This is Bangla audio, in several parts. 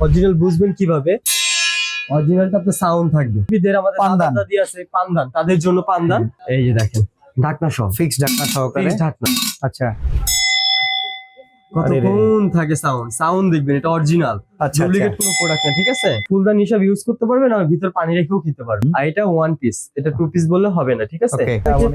অরিজিনাল বুঝবেন কীভাবে? অরিজিনালটা আপনার সাউন্ড থাকবে। বিদের আমাদের পান্দান। দাদি আছে পান্দান। তাদের জন্য পান্দান। এই যে দেখেন। ঢাকনা সহ। ফিক্স ঢাকনা সহকারে। ঢাকনা। আচ্ছা। কতক্ষণ থাকে সাউন্ড সাউন্ড দেখবেন এটা অরিজিনাল আচ্ছা ডুপ্লিকেট কোনো প্রোডাক্ট না ঠিক আছে? ফুলদান হিসাব ইউজ করতে পারবেন আর ভিতর পানি রেখেও খেতে পারবেন আর এটা ওয়ান পিস এটা টু পিস বললে হবে না ঠিক আছে?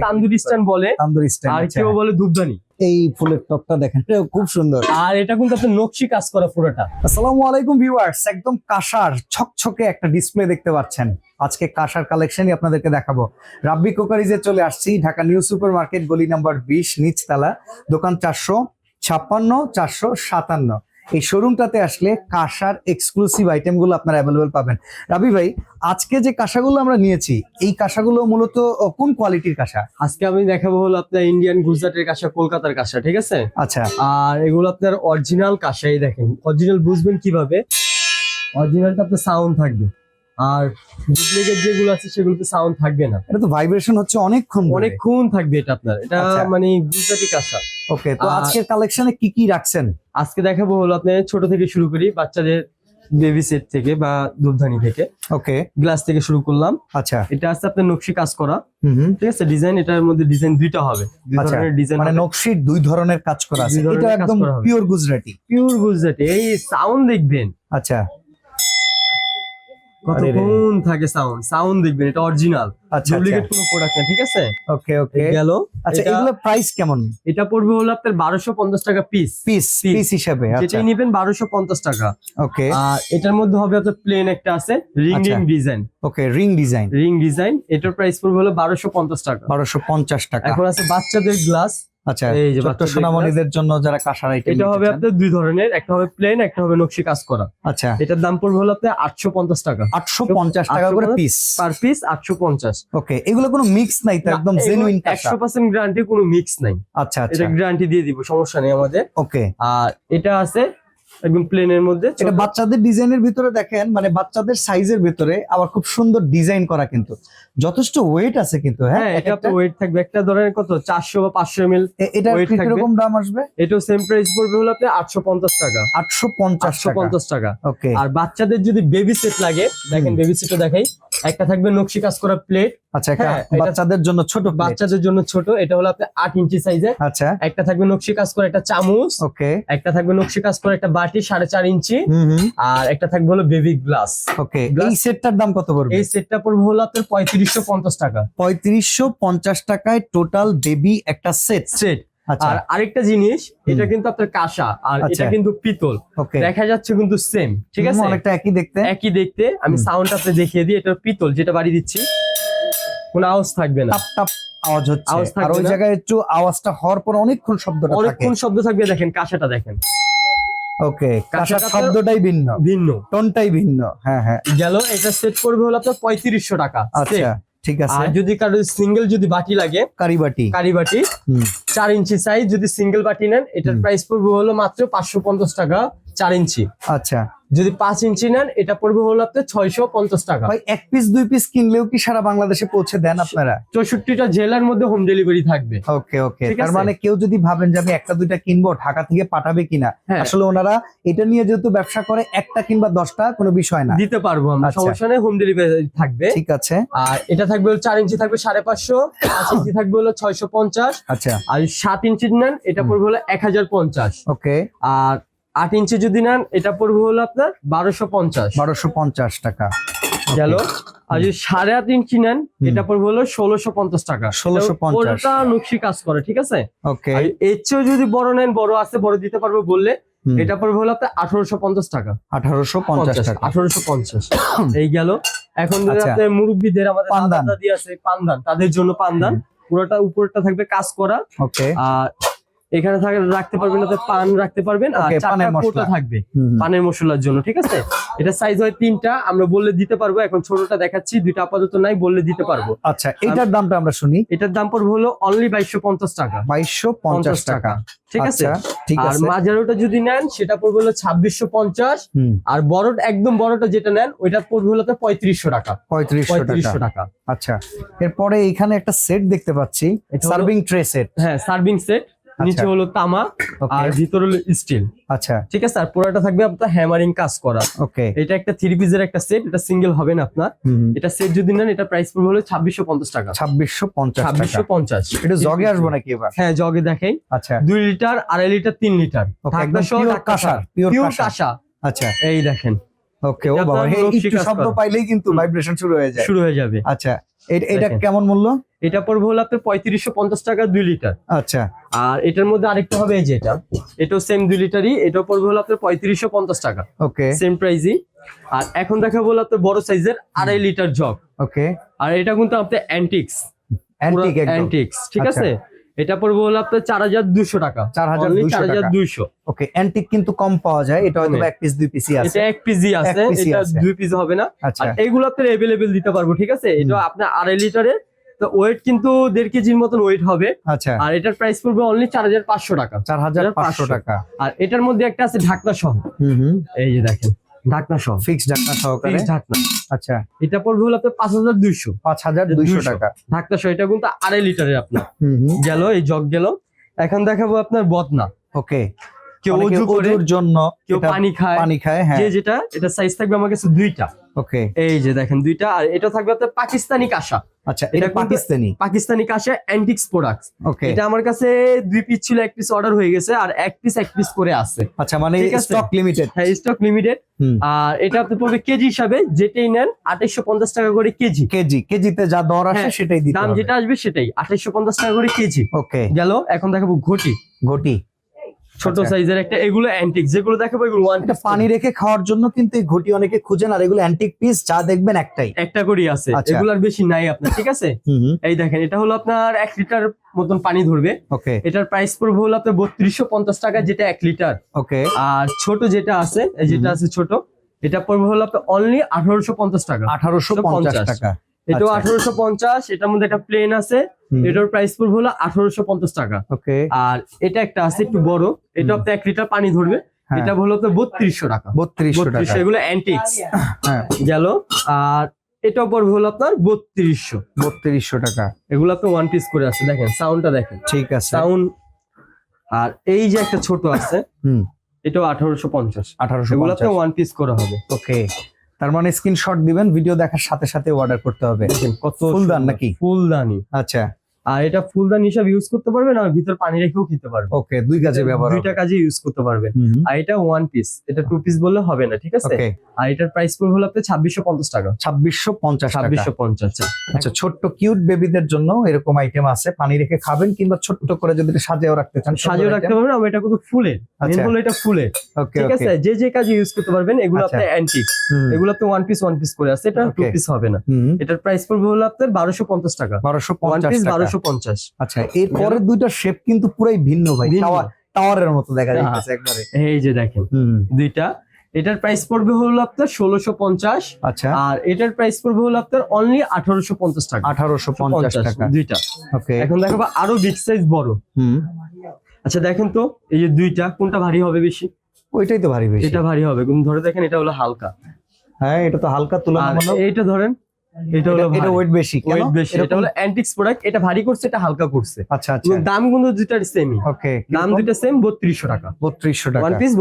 তান্দুরি স্ট্যান্ড বলে তান্দুরি আর কেউ বলে দুধদানি এই ফুলের টপটা দেখেন খুব সুন্দর। আর এটা কিন্তু আপনার নকশি কাজ করা পুরোটা। আসসালামু আলাইকুম ভিউয়ার্স একদম কাঁসার ছকছকে একটা ডিসপ্লে দেখতে পাচ্ছেন। আজকে কাঁসার কালেকশনই আপনাদেরকে দেখাবো। রাব্বি কোকারিজে চলে আসছি ঢাকা নিউ সুপার মার্কেট গলি নাম্বার বিশ নিচতলা দোকান চারশো। ছাপ্পান্ন চারশো সাতান্ন। এই শোরুমটাতে আসলে কাঁসার এক্সক্লুসিভ আইটেমগুলো আপনারা অ্যাভেলেবেল পাবেন। রাবি ভাই আজকে যে কাঁসাগুলো আমরা নিয়েছি এই কাঁসাগুলো মূলত কোন কোয়ালিটির কাঁসা? আজকে আমি দেখাবো হলো আপনার ইন্ডিয়ান গুজরাটের কাঁসা কলকাতার কাঁসা ঠিক আছে? আচ্ছা। আর এগুলো আপনার অরিজিনাল কাঁসাই দেখেন। অরিজিনাল বুঝবেন কীভাবে? অরিজিনালটা আপনার সাউন্ড থাকবে। আর ডুপ্লিকেট যেগুলো আছে সেগুলোতে সাউন্ড থাকবে না। এটা তো ভাইব্রেশন হচ্ছে অনেকক্ষণ অনেক অনেকক্ষণ থাকবে এটা আপনার। এটা আচ্ছা। মানে গুজরাটি কাঁসা ওকে তো আজকের কালেকশনে কি কি রাখছেন? আজকে দেখাবো হলো আপনি ছোট থেকে শুরু করি বাচ্চাদের বেবি সেট থেকে বা দুধদানি থেকে। ওকে গ্লাস থেকে শুরু করলাম। আচ্ছা। এটা আছে আপনার নকশি কাজ করা। ঠিক আছে? ডিজাইন এটার মধ্যে ডিজাইন দুইটা হবে। দুই আচ্ছা, ধরনের ডিজাইন মানে নকশির দুই ধরনের কাজ করা আছে। এটা একদম পিওর গুজরাটি পিওর গুজরাটি এই সাউন্ড দেখবেন। আচ্ছা। কতক্ষণ থাকে সাউন্ড সাউন্ড দেখবেন এটা অরিজিনাল আচ্ছা ডুপ্লিকেট কোনো প্রোডাক্ট না ঠিক আছে? ওকে ওকে গেল। আচ্ছা এগুলো প্রাইস কেমন? এটা পড়বে হলো আপনার বারোশো পঞ্চাশ টাকা পিস পিস। পিস হিসেবে আচ্ছা। যেটাই নিবেন বারোশো পঞ্চাশ টাকা। ওকে আর এটার মধ্যে হবে আপনার প্লেন একটা আছে রিং আচ্ছা। Ring design okay ring design ring design এটার প্রাইস পড়বে হলো বারোশো পঞ্চাশ টাকা। বারোশো পঞ্চাশ টাকা। এখন আছে বাচ্চাদের গ্লাস আচ্ছা এই যে সোনামণিদের জন্য যারা কাঁসার আইটেম এটা হবে আপনার দুই ধরনের একটা হবে প্লেন একটা হবে নকশি কাজ করা। আচ্ছা। এটার দাম পড়বে হলো আপনার আটশো পঞ্চাশ টাকা। করে পিস পার পিস আটশো পঞ্চাশ। ওকে এগুলো কোনো মিক্স নাই তো একদম জেনুইন কাঁসা। গ্যারান্টি কোনো মিক্স নাই। আচ্ছা এটা আচ্ছা। গ্যারান্টি দিয়ে দিব সমস্যা নেই আমাদের। ওকে আর এটা আছে একদম প্লেনের মধ্যে। এটা বাচ্চাদের ডিজাইনের ভিতরে দেখেন মানে বাচ্চাদের সাইজের ভিতরে আবার খুব সুন্দর ডিজাইন করা কিন্তু। যথেষ্ট ওয়েট আছে কিন্তু হ্যাঁ? হ্যাঁ এটা। আপনার ওয়েট থাকবে। একটা ধরেন কত? চারশো বা পাঁচশো এমএল এটা। কীরকম দাম আসবে? এটাও সেম প্রাইস পড়বে হলো আটশো পঞ্চাশ টাকা। আটশো পঞ্চাশ আটশো টাকা পঞ্চাশ টাকা। ওকে আর বাচ্চাদের যদি বেবি সেট লাগে দেখেন। বেবি সেটও দেখাই। একটা থাকবে নকশি কাজ করা প্লেট আচ্ছা একটা হ্যাঁ, এটা- বাচ্চাদের জন্য ছোট বাচ্চাদের জন্য ছোট এটা হলো আপনার আট ইঞ্চি সাইজের আচ্ছা। একটা থাকবে নকশি কাজ করা একটা চামচ। ওকে। একটা থাকবে নকশি কাজ করা একটা বাটি সাড়ে চার ইঞ্চি। আর একটা থাকবে হলো বেবি গ্লাস ওকে এই সেটটার দাম কত পড়বে? এই সেটটা পড়বে হলো আপনার পঁয়ত্রিশশো পঞ্চাশ টাকা। পঁয়ত্রিশশো পঞ্চাশ টাকায় টোটাল বেবি একটা সেট সেট আর আরেকটা জিনিস এটা কিন্তু আপনার কাঁসা আর আচ্ছা। এটা কিন্তু পিতল। দেখা যাচ্ছে কিন্তু সেম ঠিক আছে? অনেকটা একই দেখতে। একই দেখতে। আমি। সাউন্ড আপনি দেখিয়ে দিই এটা পিতল যেটা বাড়ি দিচ্ছি। কোনো আওয়াজ থাকবে না। টাপ টাপ আওয়াজ হচ্ছে। আর ওই জায়গায় একটু আওয়াজটা হওয়ার পর অনেকক্ষণ শব্দটা থাকে। অনেকক্ষণ শব্দ থাকবে দেখেন কাঁসাটা দেখেন। ওকে কাঁসার শব্দটাই ভিন্ন। ভিন্ন। টোনটাই ভিন্ন। হ্যাঁ হ্যাঁ। গেল এটা সেট করবে হলো আপনার পঁয়ত্রিশশো টাকা। আচ্ছা। ঠিক আছে। আর যদি কারও সিঙ্গেল যদি বাটি লাগে কারি বাটি। কারি বাটি চার ইঞ্চি সাইজ যদি সিঙ্গেল বাটি নেন এটার প্রাইস পড়বে হলো মাত্র পাঁচশো পঞ্চাশ টাকা। চার ইঞ্চি। আচ্ছা। যদি পাঁচ ইঞ্চি নেন এটা পড়বে হলো আপনার ছয়শো পঞ্চাশ টাকা। ভাই এক পিস দুই পিস কিনলেও কি সারা বাংলাদেশে পৌঁছে দেন আপনারা? চৌষট্টিটা জেলার মধ্যে হোম ডেলিভারি থাকবে। ওকে ওকে। তার মানে কেউ যদি ভাবেন যে আমি একটা দুইটা কিনবো ঢাকা থেকে পাঠাবে কিনা? হ্যাঁ। আসলে ওনারা এটা নিয়ে যেহেতু ব্যবসা করে একটা কিংবা দশটা কোনো বিষয় না। দিতে পারব আমরা আচ্ছা। সমস্যা নেই হোম ডেলিভারি থাকবে। ঠিক আছে। আর এটা থাকবে হলো চার ইঞ্চি থাকবে সাড়ে পাঁচশো পাঁচ ইঞ্চি থাকবে হলো ছয়শো পঞ্চাশ। আচ্ছা। আর সাত ইঞ্চি নেন এটা। পড়বে হলো এক হাজার পঞ্চাশ। ওকে। আর আট ইঞ্চি যদি নেন এটা পড়বে হলো আপনার বারোশো পঞ্চাশ। বারোশো পঞ্চাশ টাকা। গেল। আর যদি সাড়ে আট ইঞ্চি নেন এটা পড়বে হলো ষোলোশো পঞ্চাশ টাকা। 1650 পুরোটা নকশি কাজ করে ঠিক আছে? ওকে এর চেয়েও যদি বড় নেন বড় আছে বড় দিতে পারব বললে এটা পড়বে হলো আপনার আঠারোশো পঞ্চাশ টাকা। আঠারোশো পঞ্চাশ টাকা। আঠারোশো পঞ্চাশ। এই গেল। এখন যদি আচ্ছা। আপনার মুরব্বীদের আমাদের পান্দান। দিয়ে আছে পান্দান। তাদের জন্য পান্দান। পুরোটা উপরটা থাকবে কাজ করা। ওকে আর এখানে রাখতে পারবেন পান রাখতে পারবেন আর চারটা। কোটা থাকবে। পানের মশলার জন্য ঠিক আছে? এটা সাইজ হয় তিনটা আমরা বললে দিতে পারব এখন ছোটটা দেখাচ্ছি দুইটা আপাতত নাই বললে দিতে পারব। আচ্ছা এটার দামটা আমরা শুনি। এটার দাম পড়বে হলো অনলি বাইশশো পঞ্চাশ টাকা। বাইশশো পঞ্চাশ টাকা ঠিক আছে? আচ্ছা আর আছে। মাঝারোটা যদি নেন সেটা পড়বে হলো ছাব্বিশশো পঞ্চাশ। আর বড় একদম বড়টা যেটা নেন ওইটা পড়বে হলো তো পঁয়ত্রিশশো টাকা। পঁয়ত্রিশশো টাকা। আচ্ছা এরপরে এখানে একটা সেট দেখতে পাচ্ছি সার্ভিং ট্রে সেট হ্যাঁ সার্ভিং সেট নিচে হলো তামা আর ভিতরে হলো স্টিল আচ্ছা। ঠিক আছে আর পুরোটা থাকবে আপনার হ্যামারিং কাজ করা। ওকে। এটা একটা থ্রি পিসের একটা সেট এটা সিঙ্গেল হবে না আপনার। এটা সেট যদি নেন এটা প্রাইস পড়বে হলো ছাব্বিশশো পঞ্চাশ টাকা। ছাব্বিশশো পঞ্চাশ ছাব্বিশশো টাকা পঞ্চাশ একটু জগে আসব নাকি এবার? হ্যাঁ জগে দেখেন। আচ্ছা। দুই লিটার আড়াই লিটার তিন লিটার ওকে ঢাকনা একদম সহ পিওর কাঁসা। কাঁসা। আচ্ছা। এই দেখেন। ওকে ও বাবা একটু শব্দ পাইলেই কিন্তু। ভাইব্রেশন শুরু হয়ে যায়। শুরু হয়ে যাবে। আচ্ছা এটা কেমন মূল্য? এটা পড়বে হলো আপনার পঁয়ত্রিশশো পঞ্চাশ টাকা দুই লিটার। আচ্ছা। আর এটার মধ্যে আরেকটা হবে এই যে এটা। এটাও সেম দুই লিটারই এটা পড়বে হলো আপনার পঁয়ত্রিশশো পঞ্চাশ টাকা। ওকে সেম প্রাইসই আর এখন দেখাবো হলো আপনার বড় সাইজের আড়াই লিটার জগ। ওকে আর এটা কিন্তু আপনার অ্যান্টিক্স অ্যান্টিক অ্যান্টিক্স ঠিক আচ্ছা। আছে? এটা পড়বে হলো আপনার চার হাজার দুশো টাকা। চার হাজার চার হাজার। দুইশো। ওকে অ্যান্টিক কিন্তু কম পাওয়া যায় এটা হয়তো এক পিস দুই পিসই আছে। এটা এক পিসি আছে এটা। দুই পিস হবে না। আচ্ছা। আর এগুলো আপনার এভেলেবেল দিতে পারব ঠিক আছে? এটা আপনার আড়াই লিটারের। তো ওয়েট কিন্তু দেড় কেজির মতন ওয়েট হবে। আচ্ছা। আর এটার প্রাইস পড়বে অনলি চার হাজার পাঁচশো টাকা। চার হাজার পাঁচশো টাকা। আর এটার মধ্যে একটা আছে ঢাকনা সহ। হুম হুম। এই যে দেখেন। ঢাকনা সহ। ফিক্স ঢাকনা সহকারে? ঢাকনা। আচ্ছা। এটা পড়বে হলো পাঁচ হাজার দুইশো। পাঁচ হাজার দুইশো টাকা। ঢাকনা সহ এটা কিন্তু আড়াই লিটারের আপনার। গেল এই জগ গেল। এখন দেখাবো আপনার বদনা। ওকে। কেউ জন্য কেউ পানি খায়। পানি খায় হ্যাঁ। যে যেটা এটা সাইজ থাকবে আমার কাছে দুইটা। ওকে। এই যে দেখেন দুইটা। আর এটা থাকবে আপনার পাকিস্তানি কাঁসা। আচ্ছা এটা পাকিস্তানি? পাকিস্তানি কাঁসা অ্যান্টিক্স প্রোডাক্টস ওকে এটা আমার কাছে দুই পিস ছিল এক পিস অর্ডার হয়ে গেছে আর এক পিস এক পিস করে আছে। আচ্ছা মানে স্টক লিমিটেড হ্যাঁ স্টক লিমিটেড আর এটা আপনি পড়বে কেজি হিসাবে যেটাই নেন আঠাইশো পঞ্চাশ টাকা করে কেজি। কেজি কেজিতে যা দর আসে হ্যাঁ, সেটাই দিতে দাম যেটা আসবে সেটাই আঠাইশো পঞ্চাশ টাকা করে কেজি। ওকে গেল এখন দেখাবো ঘটি। ঘটি। ছোট আচ্ছা। সাইজের একটা এগুলো অ্যান্টিক যেগুলো দেখাবো এগুলো ওয়ান এটা পানি রেখে খাওয়ার জন্য কিন্তু এই ঘটি অনেকে খুঁজেন আর এগুলো অ্যান্টিক পিস যা দেখবেন একটাই। একটা করেই আছে। আচ্ছা। এগুলোর বেশি নাই আপনার ঠিক আছে? এই দেখেন এটা হলো আপনার এক লিটার মতন পানি ধরবে। ওকে এটার প্রাইস পড়বে হলো আপনার বত্রিশশো পঞ্চাশ টাকা যেটা এক লিটার। ওকে আর ছোট যেটা আছে যেটা আছে ছোট এটা পড়বে হলো আপনার অনলি আঠারোশো পঞ্চাশ টাকা। আঠারোশো পঞ্চাশ। টাকা। এটাও আচ্ছা। আঠারোশো পঞ্চাশ এটার মধ্যে একটা প্লেন আছে। এটার প্রাইস পড়বে হলো আঠারোশো পঞ্চাশ টাকা। ওকে আর এটা একটা আছে একটু বড়। এটা। আপনার এক লিটার পানি ধরবে। হ্যাঁ, এটা হলো আপনার বত্রিশশো টাকা। বত্রিশশো টাকা। এগুলো অ্যান্টিক্স হ্যাঁ। গেল। আর এটাও পড়বে হলো আপনার বত্রিশশো। বত্রিশশো টাকা। এগুলো আপনার ওয়ান পিস করে আছে। দেখেন সাউন্ডটা দেখেন। ঠিক আছে। সাউন্ড আর এই যে একটা ছোট আছে হুম। এটাও আঠারোশো পঞ্চাশ। আঠারোশো এগুলো আপনার ওয়ান পিস করা হবে। ওকে তার মানে স্ক্রিনশট দিবেন ভিডিও দেখার সাথে সাথে অর্ডার করতে হবে। কত ফুলদান নাকি? ফুলদানি। আচ্ছা। আর এটা ফুলদান হিসাবে ইউজ করতে পারবেন আর ভিতর পানি রেখেও খেতে পারবেন। ওকে দুই কাজে ব্যবহার দুইটা কাজে ইউজ করতে পারবেন। আর এটা ওয়ান পিস এটা টু পিস বললে হবে না ঠিক আছে? আর এটার প্রাইস পড়বে হলো আপনার ছাব্বিশশো পঞ্চাশ টাকা। ছাব্বিশশো পঞ্চাশ ছাব্বিশশো পঞ্চাশ আচ্ছা। ছোট্ট কিউট বেবিদের জন্য এরকম আইটেম আছে। পানি রেখে খাবেন কিংবা ছোট্ট করে যদি সাজিয়েও রাখতে চান সাজিয়ে রাখতে পারবেন আমার এটা কিন্তু ফুলের মেন আচ্ছা হলো এটা ফুলের ঠিক আছে? যে যে কাজে ইউজ করতে পারবেন এগুলো আচ্ছা। আপনার অ্যান্টিক এগুলো আপনার ওয়ান পিস ওয়ান পিস করে আছে। এটা টু পিস হবে না। এটার প্রাইস পড়বে হলো আপনার বারোশো পঞ্চাশ টাকা। বারোশো পঞ্চাশ বারোশো পঞ্চাশ। আচ্ছা এর পরের দুইটা শেপ কিন্তু পুরাই ভিন্ন ভাই। টাওয়ার টাওয়ারের মতো দেখা হ্যাঁ। যাচ্ছে একবারে। এই যে দেখেন দুইটা। এটার প্রাইস পড়বে হলো আপনার ষোলোশো পঞ্চাশ। আচ্ছা। আর এটার প্রাইস পড়বে হলো আপনার অনলি আঠারোশো পঞ্চাশ টাকা। আঠারোশো পঞ্চাশ টাকা। দুইটা। ওকে এখন দেখাবো আরও বিগ সাইজ বড়। হুম। আচ্ছা দেখেন তো এই যে দুইটা কোনটা ভারী হবে বেশি? ওইটাই তো ভারী বেশি। এটা ভারী হবে। কিন্তু ধরে দেখেন এটা হলো হালকা। হ্যাঁ এটা তো হালকা তুলনামূলক। এইটা ধরেন এটা হলো এটা ওয়েট বেশি ওয়েট বেশি। এটা হলো অ্যান্টিক্স প্রোডাক্ট এটা ভারী করছে এটা হালকা করছে। আচ্ছা আচ্ছা। দাম কিন্তু দুইটার সেমই ওকে দাম দুইটা সেম বত্রিশশো টাকা। বত্রিশশো টাকা। ওয়ান পিস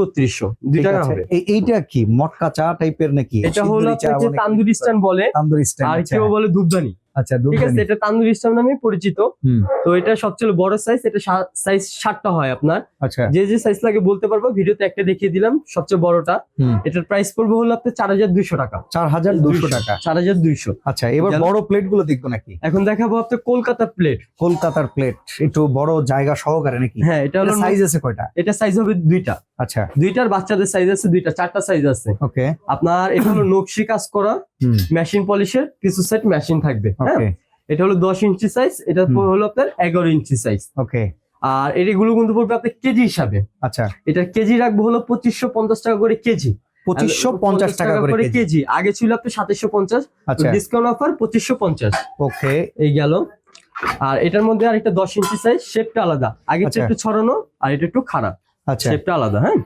হবে। এইটা কি? মটকা চা টাইপের নাকি? এটা হলো তান্দুরি স্ট্যান্ড বলে। তান্দুরি আর কেউ বলে দুধদানি আচ্ছা ঠিক আছে এটা তান্দুরি স্ট্যান্ড নামে পরিচিত। তো এটা সবচেয়ে বড় সাইজ এটা সাইজ ষাটটা হয় আপনার। আচ্ছা। যে যে সাইজ লাগে বলতে পারব ভিডিওতে একটা দেখিয়ে দিলাম সবচেয়ে বড়টা। এটার প্রাইস পড়বে হলো আপনার চার হাজার দুইশো টাকা। চার হাজার দুশো টাকা। চার হাজার দুইশো। আচ্ছা এবার বড় প্লেটগুলো দেখব নাকি? এখন দেখাবো আপনার কলকাতা প্লেট কলকাতার প্লেট একটু বড় জায়গা সহকারে নাকি? হ্যাঁ এটা হলো সাইজ আছে কয়টা? এটা সাইজ হবে দুইটা। আচ্ছা। দুইটার বাচ্চাদের সাইজ আছে দুইটা চারটা সাইজ আছে। ওকে আপনার এটা হলো নকশি কাজ করা মেশিন পলিশের কিছু সেট মেশিন থাকবে হ্যাঁ? এটা হলো দশ ইঞ্চি সাইজ এটা। হলো আপনার এগারো ইঞ্চি সাইজ ওকে আর এগুলো কিন্তু পড়বে আপনার কেজি হিসাবে। আচ্ছা। এটা কেজি রাখব হলো পঁচিশশো পঞ্চাশ টাকা করে কেজি। পঁচিশশো পঞ্চাশ টাকা করে কেজি। আগে ছিল আপনার সাতাশশো পঞ্চাশ। আচ্ছা। ডিসকাউন্ট অফার পঁচিশশো পঞ্চাশ। ওকে এই গেল। আর এটার মধ্যে আর একটা দশ ইঞ্চি সাইজ শেপটা আলাদা। আগে আচ্ছা। একটু ছড়ানো আর এটা একটু খারাপ। আচ্ছা শেপটা আলাদা হ্যাঁ।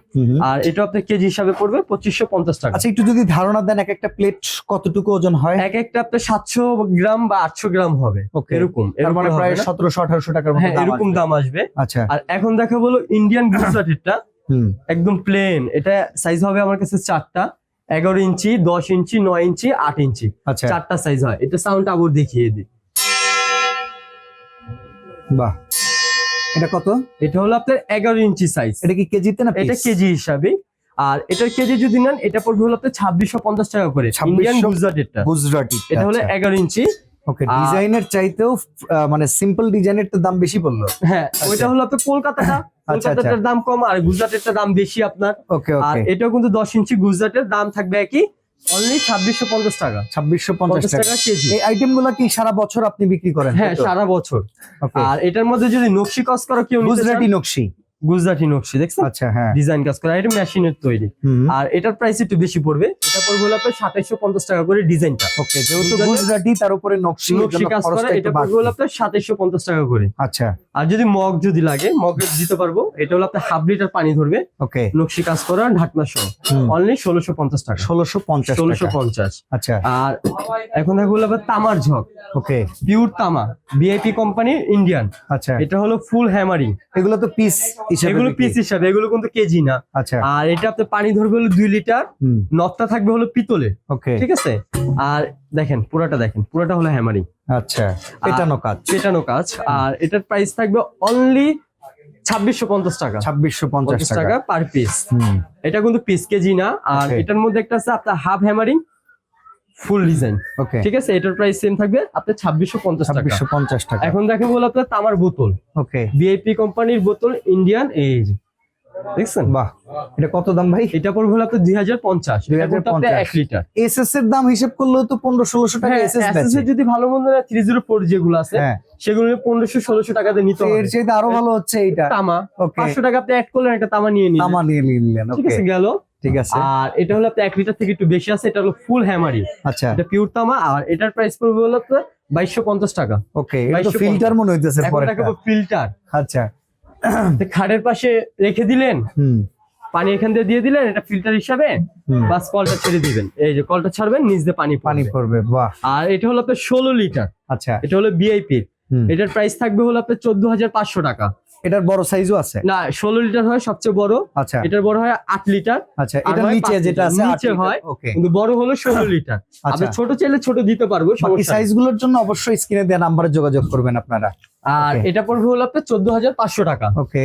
আর এটা আপনার কেজি হিসাবে পড়বে পঁচিশশো পঞ্চাশ টাকা। আচ্ছা একটু যদি ধারণা দেন এক একটা প্লেট কতটুকু ওজন হয়? এক একটা আপনার সাতশো গ্রাম বা আটশো গ্রাম হবে। এরকম মানে প্রায় সতেরোশো আঠারোশো টাকার মতো হ্যাঁ এরকম। দাম আসবে। আচ্ছা। আর এখন দেখা বলো ইন্ডিয়ান গুজরাটেরটা হুম। একদম প্লেন এটা সাইজ হবে আমার কাছে চারটা। এগারো ইঞ্চি দশ ইঞ্চি নয় ইঞ্চি আট ইঞ্চি। আচ্ছা। চারটা সাইজ হয়। এটা সাউন্ড আবার দেখিয়ে দিই। বাহ। এটা কত? এটা হলো আপনার এগারো ইঞ্চি সাইজ এটা কি কেজিতে না এটা কেজি হিসাবে। আর এটার কেজি যদি নেন এটা পড়বে হলো আপনার ছাব্বিশশো পঞ্চাশ টাকা করে। 2600 ইন্ডিয়ান গুজরাটেরটা। গুজরাটি এটা হলো এগারো ইঞ্চি। ওকে ডিজাইনের চাইতেও মানে সিম্পল ডিজাইনের তো দাম বেশি পড়ল। হ্যাঁ ওইটা হলো আপনার কলকাতাটা। আচ্ছা। কলকাতাটার দাম কম আর গুজরাটেরটা দাম বেশি আপনার। ওকে আর এটাও কিন্তু দশ ইঞ্চি গুজরাটের দাম থাকবে একই অনলি ছাব্বিশশো পঞ্চাশ টাকা। ছাব্বিশশো পঞ্চাশ টাকা। কেজি। এই আইটেমগুলো কি সারা বছর আপনি বিক্রি করেন? হ্যাঁ সারা বছর। আর এটার মধ্যে যদি নকশি কাজ করো কেউ গুজরাটি নকশি। গুজরাটি নকশি দেখছেন? আচ্ছা হ্যাঁ। ডিজাইন কাজ করা এটা মেশিনের তৈরি। আর এটার প্রাইস একটু বেশি পড়বে। এটা পড়বে হলো আপনার সাতাইশো পঞ্চাশ টাকা করে ডিজাইনটা। ওকে যেহেতু গুজরাটি- তার উপরে নকশি নকশি কাজ করা এটা পড়বে হলো আপনার সাতাইশো পঞ্চাশ টাকা করে। আচ্ছা। আর যদি মগ যদি লাগে মগ দিতে পারব। এটা হলো আপনার হাফ লিটার পানি ধরবে। ওকে। নকশি কাজ করা ঢাকনা সহ। অনলি ষোলোশো পঞ্চাশ টাকা। ষোলোশো পঞ্চাশ ষোলোশো পঞ্চাশ। আচ্ছা। আর এখন দেখো হলো আবার তামার ঝক। ওকে। পিওর তামা বিআইপি কোম্পানি ইন্ডিয়ান আচ্ছা। এটা হলো ফুল হ্যামারিং এগুলো তো পিস হিসেবে এগুলো। পিস হিসাবে এগুলো কিন্তু কেজি না। আচ্ছা। আর এটা আপনার পানি ধরবে হলো দুই লিটার নটটা থাকবে হলো পিতলে ওকে। ঠিক আছে? আর দেখেন পুরাটা দেখেন পুরাটা হলো হ্যামারিং আচ্ছা পেটানো কাজ পেটানো কাজ আর এটার প্রাইস থাকবে অনলি ছাব্বিশশো পঞ্চাশ টাকা। ছাব্বিশশো পঞ্চাশ টাকা। টাকা পার পিস হুম। এটা কিন্তু পিস কেজি না আর এটার মধ্যে একটা আছে আপনার half hammering full design okay ঠিক আছে? এটার প্রাইস সেম থাকবে ছাব্বিশশো পঞ্চাশ টাকা। পঞ্চাশ টাকা। এখন দেখেন বলো আপনার তামার বোতল। ওকে বিআইপি কোম্পানির বোতল ইন্ডিয়ান এজ দেখছেন? বাহ। এটা কত দাম ভাই? এটা পড়বে হলো আপনার দুই হাজার পঞ্চাশ। 2050 এক লিটার এসএস এর দাম হিসেব করলেও তো পনেরো ষোলোশো টাকা এসএস SSS এর যদি ভালো মন্দ থ্রি জিরো ফোর যেগুলো আছে হ্যাঁ। সেগুলো পনেরোশো ষোলোশো টাকাতে নিতে হবে। এর চাইতে আরও ভালো হচ্ছে এইটা। তামা। ওকে পাঁচশো টাকা আপনি অ্যাড করলেন একটা তামা নিয়ে নিন তামা নিয়ে নিলেন ঠিক আছে গেল। ঠিক আছে। আর এটা হলো আপনার এক লিটার থেকে একটু বেশি আছে এটা হলো ফুল হ্যামারি আচ্ছা। এটা পিওর তামা আর এটার প্রাইস পড়বে হলো বাইশশো পঞ্চাশ টাকা। ওকে এটা ফিল্টার মনে হইতেছে ফিল্টার আচ্ছা। খাটের পাশে রেখে দিলেন হুম। পানি এখান দিয়ে দিয়ে দিলেন এটা ফিল্টার হিসাবে বাস কলটা ছেড়ে দিবেন। এই যে কলটা ছাড়বেন নিচ দিয়ে পানি পানি পড়বে। বাহ। আর এটা হলো আপনার ষোলো লিটার। আচ্ছা। এটা হলো বিআইপি। এটার প্রাইস থাকবে হলো আপনার চোদ্দ হাজার পাঁচশো টাকা। এটার বড় সাইজও আছে? না ষোলো লিটার হয় সবচেয়ে বড়। আচ্ছা। এটার বড় হয় আট লিটার আচ্ছা আর এটা নিচে যেটা আছে নিচে হয়। কিন্তু বড় হলো ষোলো লিটার আচ্ছা। আপনি ছোট চাইলে ছোট দিতে পারব বাকি সমস্যা নেই। সাইজগুলোর জন্য অবশ্যই স্ক্রিনে দেওয়া নাম্বারে যোগাযোগ করবেন আপনারা। আর এটা পড়বে হলো আপনার চোদ্দ হাজার পাঁচশো টাকা। ওকে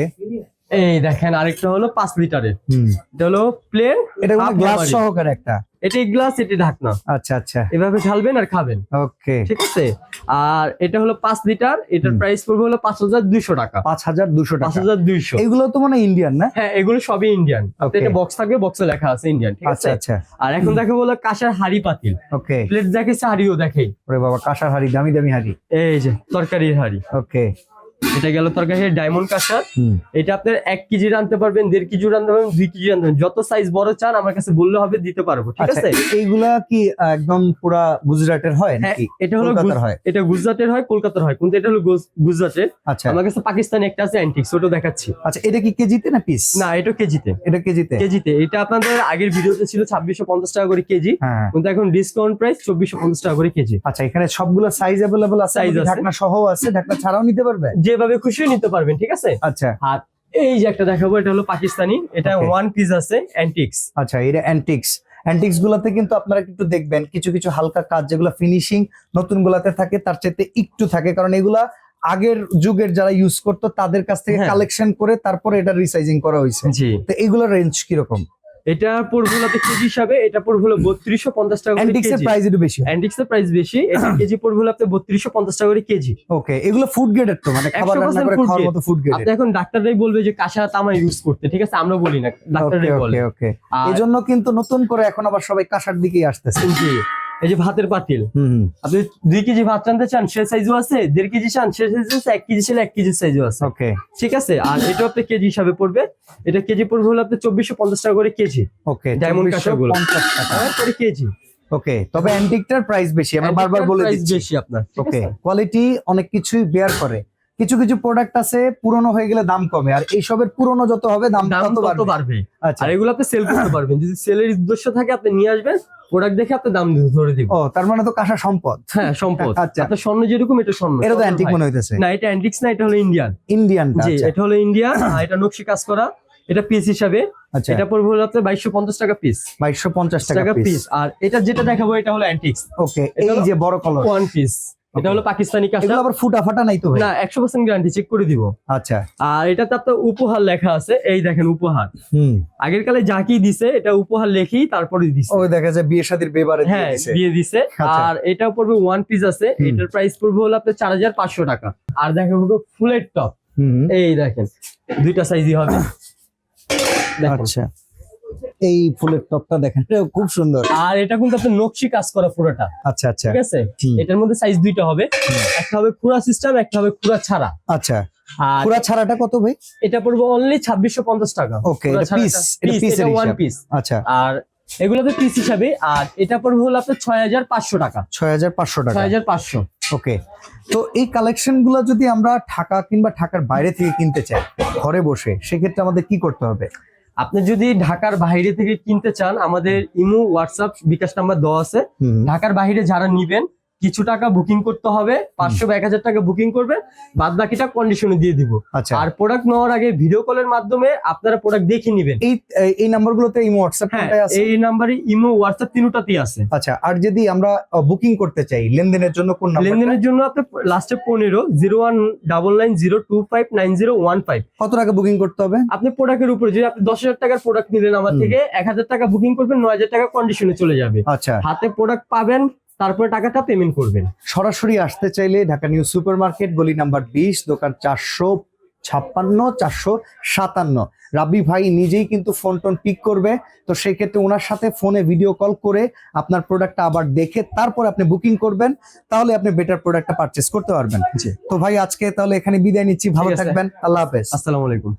এই দেখেন আরেকটা হলো পাঁচ লিটারের হুম। এটা হলো প্লেন এটা গ্লাস সহকারে একটা। এটা গ্লাস এটি ঢাকনা। আচ্ছা আচ্ছা। এভাবে ঢালবেন আর খাবেন। ওকে। ঠিক আছে? আর এটা হলো পাঁচ লিটার এটার প্রাইস পড়বে হলো পাঁচ হাজার দুইশো টাকা। পাঁচ হাজার দুশো পাঁচ টাকা হাজার দুইশো। এগুলো তো মানে ইন্ডিয়ান না? হ্যাঁ এগুলো সবই ইন্ডিয়ান. এটা বক্স থাকবে বক্সে লেখা আছে ইন্ডিয়ান ঠিক আচ্ছা আছে? আচ্ছা আর এখন দেখে বলো কাঁসার হাড়ি পাতিল। ওকে। প্লেট দেখেছে হাড়িও দেখে। ওরে বাবা কাঁসার হাড়ি দামি দামি হাড়ি। এই যে তরকারির হাড়ি। ওকে। এটা গেল তরকারি ডায়মন্ড কাঁসার। হুম। এটা আপনার এক কেজি রানতে পারবেন দেড় কেজি রানতে পারবেন দুই কেজি পারবেন। যত সাইজ বড় চান আমার কাছে বললে হবে দিতে পারব ঠিক আচ্ছা আছে? এইগুলা কি একদম পুরা গুজরাটের হয় হ্যাঁ নাকি? এটা হলো হয়? এটা গুজরাটের হয় কলকাতার হয় কিন্তু এটা হলো গুজরাটের আচ্ছা। আমার কাছে পাকিস্তানি একটা আছে অ্যান্টিক্স ওটা দেখাচ্ছি। আচ্ছা এটা কি কেজিতে না পিস না এটা কেজিতে। এটা কেজিতে? কেজিতে। এটা আপনাদের আগের ভিডিওতে ছিল ছাব্বিশশো পঞ্চাশ টাকা করে কেজি হ্যাঁ হ্যাঁ। কিন্তু এখন ডিসকাউন্ট প্রাইস চব্বিশশো পঞ্চাশ টাকা করে কেজি। আচ্ছা এখানে সবগুলো সাইজ অ্যাভেলেবল আছে। ঢাকনা সহ আছে ঢাকনা ছাড়াও নিতে পারবে? যেভাবে খুশি নিতে পারবেন ঠিক আছে? আচ্ছা। আর এই যে একটা দেখাবো এটা হলো পাকিস্তানি এটা ওয়ান পিস আছে অ্যান্টিক্স আচ্ছা এটা অ্যান্টিক্স অ্যান্টিক্স গুলাতে কিন্তু আপনারা একটু দেখবেন কিছু কিছু হালকা কাজ যেগুলো ফিনিশিং নতুন গুলাতে থাকে তার চাইতে একটু থাকে। কারণ এগুলা আগের যুগের যারা ইউজ করতো তাদের কাছ থেকে হ্যাঁ। কালেকশন করে তারপরে এটা রিসাইজিং করা হয়েছে। তো এগুলোর রেঞ্জ কীরকম? এটা পড়বে হলো কেজি হিসাবে এটা পড়বে হলো বত্রিশশো পঞ্চাশ টাকা করে কেজি। প্রাইস একটু বেশি অ্যান্টিক্সের প্রাইস বেশি এটা কেজি পড়বে হলো আপনি বত্রিশশো পঞ্চাশ টাকা করে কেজি। ওকে এগুলো ফুড গ্রেডের তো মানে খাবার রান্না করে খাওয়ার মতো ফুড গ্রেড আপনি এখন ডাক্তাররাই বলবে যে কাঁসা তামা ইউজ করতে ঠিক আছে? আমরা বলি না ডাক্তাররাই বলে। ওকে ওকে এজন্য কিন্তু নতুন করে এখন আবার সবাই কাঁসার দিকেই আসতেছে। জি, এই যে ভাতের পাতিল। আপনি দুই কেজি ভাত রানতে চান সে সাইজও আছে দেড় কেজি চান সে সাইজও আছে এক কেজি ছিল এক কেজি সাইজও আছে। ওকে। ঠিক আছে? আর এটা আপনি কেজি হিসাবে পড়বে। এটা কেজি পড়বে হলো আপনি চব্বিশশো পঞ্চাশ টাকা করে কেজি। ওকে ডায়মন্ড কাঁসাগুলো। পঞ্চাশ টাকা করে কেজি। ওকে তবে অ্যান্টিকটার প্রাইস বেশি আমরা বারবার বলে দিচ্ছি। বেশি আপনার ওকে কোয়ালিটি অনেক কিছুই বেয়ার করে। কিছু কিছু প্রোডাক্ট আছে পুরনো হয়ে গেলে দাম কমে। আর এইসবের পুরনো যত হবে দাম তত বাড়বে। আচ্ছা। আর এগুলো আপনি সেল করতে পারবেন। যদি সেলের উদ্দেশ্য থাকে আপনি নিয়ে আসবেন প্রোডাক্ট দেখে আপনি দাম ধরে দিব। ও তার মানে তো কাঁসা সম্পদ। হ্যাঁ সম্পদ। আচ্ছা। আপনার স্বর্ণ যেরকম এটা স্বর্ণ। এটা তো অ্যান্টিক মনে হইতেছে। না এটা অ্যান্টিক্স না এটা হলো ইন্ডিয়ান ইন্ডিয়ান জি এটা হলো ইন্ডিয়া আর এটা নকশি কাজ করা। এটা পিস হিসাবে। আচ্ছা। এটা পড়বে হলো আপনার বাইশশো পঞ্চাশ টাকা পিস বাইশশো পঞ্চাশ টাকা পিস আর এটা যেটা দেখাবো এটা হলো অ্যান্টিক্স ওকে এই যে বড় কলর ওয়ান পিস এটা হলো পাকিস্তানি কাঁচা এগুলো আবার ফুটা ফাটা নাই তো ভাই? না একশো পার্সেন্ট গ্যারান্টি চেক করে দিব। আচ্ছা। আর এটাতে আপনার উপহার লেখা আছে এই দেখেন উপহার। হুম। আগের কালে যা কি দিছে এটা উপহার লেখি তারপরে দিছে। ওই দেখা যায় বিয়ে শাদির বেবারে দিয়ে হ্যাঁ দিছে। দিয়ে দিছে। আচ্ছা। আর এটা পড়বে ওয়ান পিস আছে এটার প্রাইস পড়বে হলো আপনার চার হাজার পাঁচশো টাকা। আর দেখাবো ফুলের টপ হুম। এই দেখেন দুইটা সাইজই হবে। আচ্ছা। এই ফুলের টপটা দেখেন এটাও খুব সুন্দর। আর এটা কিন্তু আপনার নকশি কাজ করা পুরোটা। আচ্ছা আচ্ছা। ঠিক আছে? এটার মধ্যে সাইজ দুইটা হবে। একটা হবে খুরা সিস্টেম একটা হবে খুরা ছাড়া। আচ্ছা। আর পুরা ছাড়াটা কত ভাই? এটা পড়বে অনলি ছাব্বিশশো পঞ্চাশ টাকা। ওকে এটা পিস এটা piece, এটা ওয়ান পিস আচ্ছা। আর এগুলোতে পিস হিসাবে আর এটা পড়বে হলো আপনার ছয় হাজার পাঁচশো টাকা। ছয় হাজার পাঁচশো টাকা। ছয় হাজার পাঁচশো। ওকে তো এই কালেকশনগুলো যদি আমরা ঢাকা কিংবা ঢাকার বাইরে থেকে কিনতে চাই ঘরে বসে সেক্ষেত্রে আমাদের কি করতে হবে? আপনি যদি ঢাকার বাইরে থেকে কিনতে চান আমাদের ইমো হোয়াটসঅ্যাপ বিকাশ নাম্বার দেওয়া আছে। ঢাকার বাইরে যারা নিবেন কিছু টাকা বুকিং করতে হবে পাঁচশো বা এক হাজার টাকা বুকিং করবেন বাদ বাকিটা কন্ডিশনে দিয়ে দিব। আচ্ছা। আর প্রোডাক্ট নেওয়ার আগে ভিডিও কলের মাধ্যমে আপনারা প্রোডাক্ট দেখে নিবেন। এই এই নাম্বার গুলোতে এই হোয়াটসঅ্যাপ হ্যাঁ আছে? এই নাম্বারে ইমো হোয়াটসঅ্যাপ তিনটাতেই আছে। আচ্ছা আর যদি আমরা বুকিং করতে চাই লেনদেনের জন্য কোন নাম্বার লেনদেনের জন্য আপনি লাস্টে পনেরো zero one double nine zero two five nine zero one five কত টাকা বুকিং করতে হবে? আপনি প্রোডাক্টের উপরে যদি আপনি দশ হাজার টাকার প্রোডাক্ট নিলেন আমার থেকে এক হাজার টাকা বুকিং করবেন নয় হাজার টাকা কন্ডিশনে চলে যাবে। আচ্ছা। হাতে প্রোডাক্ট পাবেন তারপরে টাকাটা পেমেন্ট করবেন। সরাসরি আসতে চাইলে ঢাকা নিউ সুপার মার্কেট গলি নাম্বার বিশ দোকান চারশো ছাপ্পান্ন চারশো সাতান্ন। রাব্বি ভাই নিজেই কিন্তু ফোন টোন পিক করবে। তো সেই ক্ষেত্রে ওনার সাথে ফোনে ভিডিও কল করে আপনার প্রোডাক্টটা আবার দেখে তারপর আপনি বুকিং করবেন তাহলে আপনি বেটার প্রোডাক্টটা পারচেস করতে পারবেন। তো ভাই আজকে তাহলে এখানে বিদায় নিচ্ছি। ভালো থাকবেন। আল্লাহ হাফেজ। আসসালামু আলাইকুম।